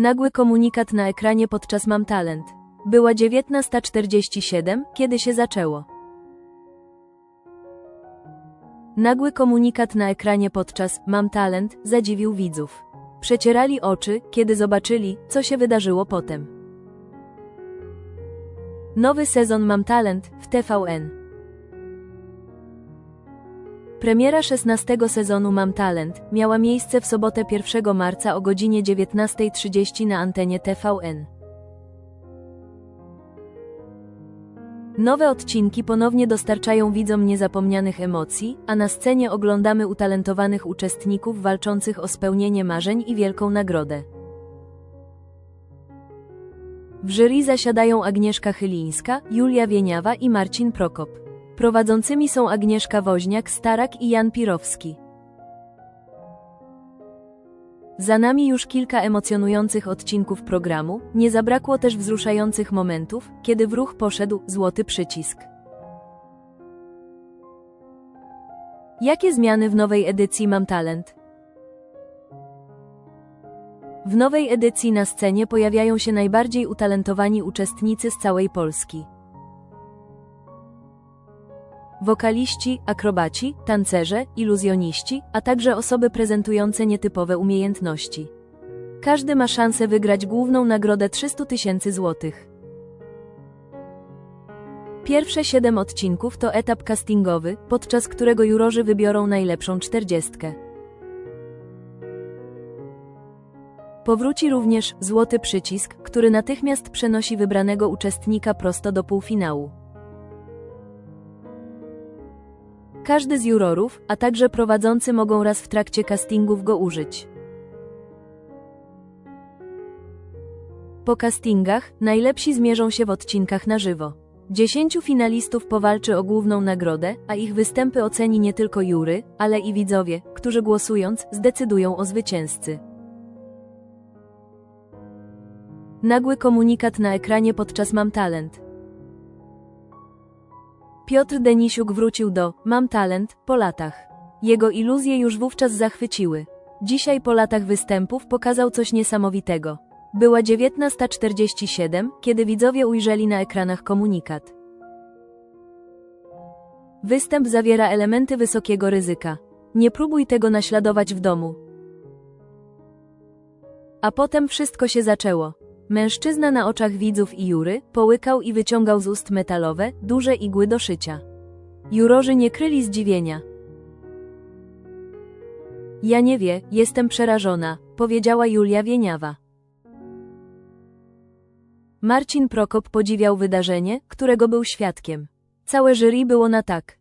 Nagły komunikat na ekranie podczas Mam Talent. Była 19.47, kiedy się zaczęło. Nagły komunikat na ekranie podczas Mam Talent zadziwił widzów. Przecierali oczy, kiedy zobaczyli, co się wydarzyło potem. Nowy sezon Mam Talent w TVN. Premiera 16 sezonu Mam Talent miała miejsce w sobotę 1 marca o godzinie 19.30 na antenie TVN. Nowe odcinki ponownie dostarczają widzom niezapomnianych emocji, a na scenie oglądamy utalentowanych uczestników walczących o spełnienie marzeń i wielką nagrodę. W jury zasiadają Agnieszka Chylińska, Julia Wieniawa i Marcin Prokop. Prowadzącymi są Agnieszka Woźniak-Starak i Jan Pirowski. Za nami już kilka emocjonujących odcinków programu, nie zabrakło też wzruszających momentów, kiedy w ruch poszedł złoty przycisk. Jakie zmiany w nowej edycji Mam Talent? W nowej edycji na scenie pojawiają się najbardziej utalentowani uczestnicy z całej Polski. Wokaliści, akrobaci, tancerze, iluzjoniści, a także osoby prezentujące nietypowe umiejętności. Każdy ma szansę wygrać główną nagrodę 300 tysięcy złotych. Pierwsze siedem odcinków to etap castingowy, podczas którego jurorzy wybiorą najlepszą czterdziestkę. Powróci również złoty przycisk, który natychmiast przenosi wybranego uczestnika prosto do półfinału. Każdy z jurorów, a także prowadzący mogą raz w trakcie castingów go użyć. Po castingach najlepsi zmierzą się w odcinkach na żywo. Dziesięciu finalistów powalczy o główną nagrodę, a ich występy oceni nie tylko jury, ale i widzowie, którzy głosując zdecydują o zwycięzcy. Nagły komunikat na ekranie podczas Mam Talent. Piotr Denisiuk wrócił do Mam Talent po latach. Jego iluzje już wówczas zachwyciły. Dzisiaj po latach występów pokazał coś niesamowitego. Była 19.47, kiedy widzowie ujrzeli na ekranach komunikat. Występ zawiera elementy wysokiego ryzyka. Nie próbuj tego naśladować w domu. A potem wszystko się zaczęło. Mężczyzna na oczach widzów i jury połykał i wyciągał z ust metalowe, duże igły do szycia. Jurorzy nie kryli zdziwienia. Ja nie wie, jestem przerażona, powiedziała Julia Wieniawa. Marcin Prokop podziwiał wydarzenie, którego był świadkiem. Całe jury było na tak.